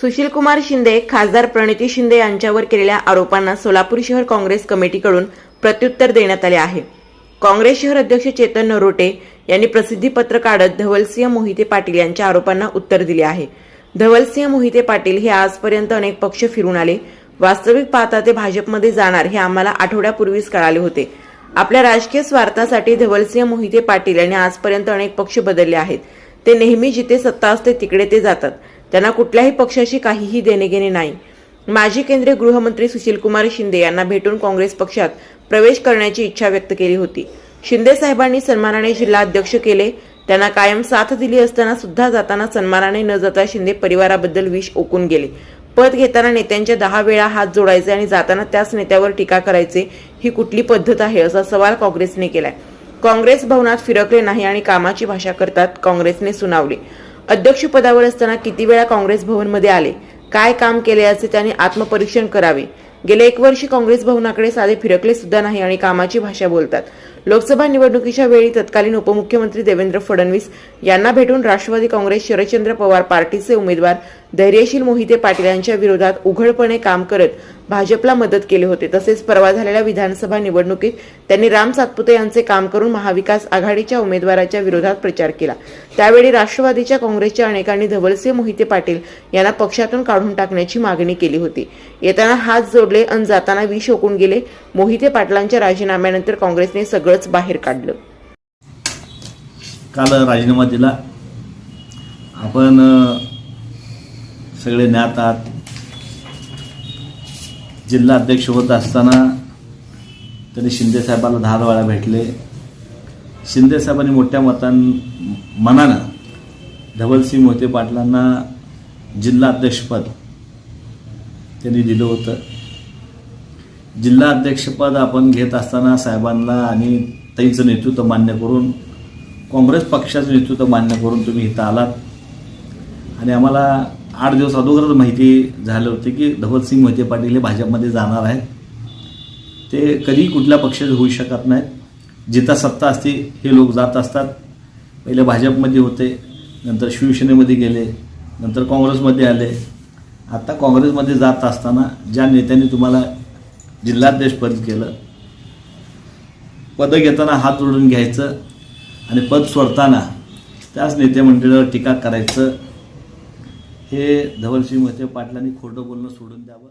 सुशीलकुमार शिंदे खासदार प्रणिती शिंदे यांच्यावर केलेल्या आरोपांना सोलापूर शहर काँग्रेस कमिटीकडून प्रत्युत्तर देण्यात आले आहे. काँग्रेस शहर अध्यक्ष चेतन नरोटे यांनी प्रसिद्धी काढत धवलसिंह मोहिते पाटील यांच्या आरोपांना उत्तर दिले आहे. धवलसिंह मोहिते पाटील हे आजपर्यंत अनेक पक्ष फिरून आले. वास्तविक पाहता ते भाजपमध्ये जाणार हे आम्हाला आठवड्यापूर्वीच कळाले होते. आपल्या राजकीय स्वार्थासाठी धवलसिंह मोहिते पाटील यांनी आजपर्यंत अनेक पक्ष बदलले आहेत. ते नेहमी जिथे सत्ता असते तिकडे ते जातात. त्यांना कुठल्याही पक्षाशी काहीही देणेघेणे नाही. माजी केंद्रीय गृहमंत्री सुशीलकुमार शिंदे यांना भेटून काँग्रेस पक्षात प्रवेश करण्याची इच्छा व्यक्त केली होती. शिंदे साहेबांनी सन्मानाने जिल्हा अध्यक्ष केले. त्यांना कायम साथ दिली असताना सुद्धा जाताना सन्मानाने न जाता शिंदे परिवाराबद्दल विष ओकून गेले. पद घेताना नेत्यांच्या दहा वेळा हात जोडायचे आणि जाताना त्याच नेत्यावर टीका करायचे ही कुठली पद्धत आहे असा सवाल काँग्रेसने केलाय. काँग्रेस भवनात फिरकले नाही आणि कामाची भाषा करतात काँग्रेसने सुनावले. अध्यक्षपदावर असताना किती वेळा काँग्रेस भवनमध्ये आले? काय काम केले असे त्यांनी आत्मपरीक्षण करावे? गेले एक वर्षी काँग्रेस भवनाकडे साधे फिरकले सुद्धा नाही आणि कामाची भाषा बोलतात. लोकसभा निवडणुकीच्या वेळी तत्कालीन उपमुख्यमंत्री देवेंद्र फडणवीस यांना भेटून राष्ट्रवादी काँग्रेस शरदचंद्र पवार पार्टीचे उमेदवार धैर्यशील मोहिते पाटील यांच्या विरोधात उघडपणे काम करत भाजपला मदत केले होते. तसेच परवा झालेल्या विधानसभा निवडणुकीत त्यांनी राम सातपुते यांचे काम करून महाविकास आघाडीच्या उमेदवाराच्या विरोधात प्रचार केला. त्यावेळी राष्ट्रवादीच्या काँग्रेसच्या अनेकांनी धवलसिंह मोहिते पाटील यांना पक्षातून काढून टाकण्याची मागणी केली होती. येताना हात जोडले अन जाताना विष ओकून गेले. मोहिते पाटलांच्या राजीनाम्यानंतर काँग्रेसने सगळंच बाहेर काढलं. काल राजीनामा दिला. आपण सगळे ज्ञात आहात. जिल्हा अध्यक्ष होत असताना त्यांनी शिंदे साहेबाला दहा वेळा भेटले. शिंदे साहेबांनी मोठ्या मतां मनानं धवलसिंह मोहिते पाटलांना जिल्हा अध्यक्षपद त्यांनी दिलं होतं. जिल्हा अध्यक्षपद आपण घेत असताना साहेबांना आणि ताईचं नेतृत्व मान्य करून काँग्रेस पक्षाचं नेतृत्व मान्य करून तुम्ही इथं आलात. आणि आम्हाला आठ दिवस अगोदरच माहिती झालं होती की धवलसिंग मोहिते पाटील हे भाजपमध्ये जाणार आहेत. ते कधी कुठल्या पक्षाचे होऊ शकत नाहीत. जिता सत्ता असते हे लोक जात असतात. पहिले भाजपमध्ये होते नंतर शिवसेनेमध्ये गेले नंतर काँग्रेसमध्ये आले. आता काँग्रेसमध्ये जात असताना ज्या नेत्यांनी तुम्हाला जिल्हाध्यक्षपद केलं पदं घेताना हात जोडून घ्यायचं आणि पद सोडताना त्याच नेते मंडळावर टीका करायचं हे धवलसिंह मोहिते पाटलांनी खोटं बोलणं सोडून द्यावं.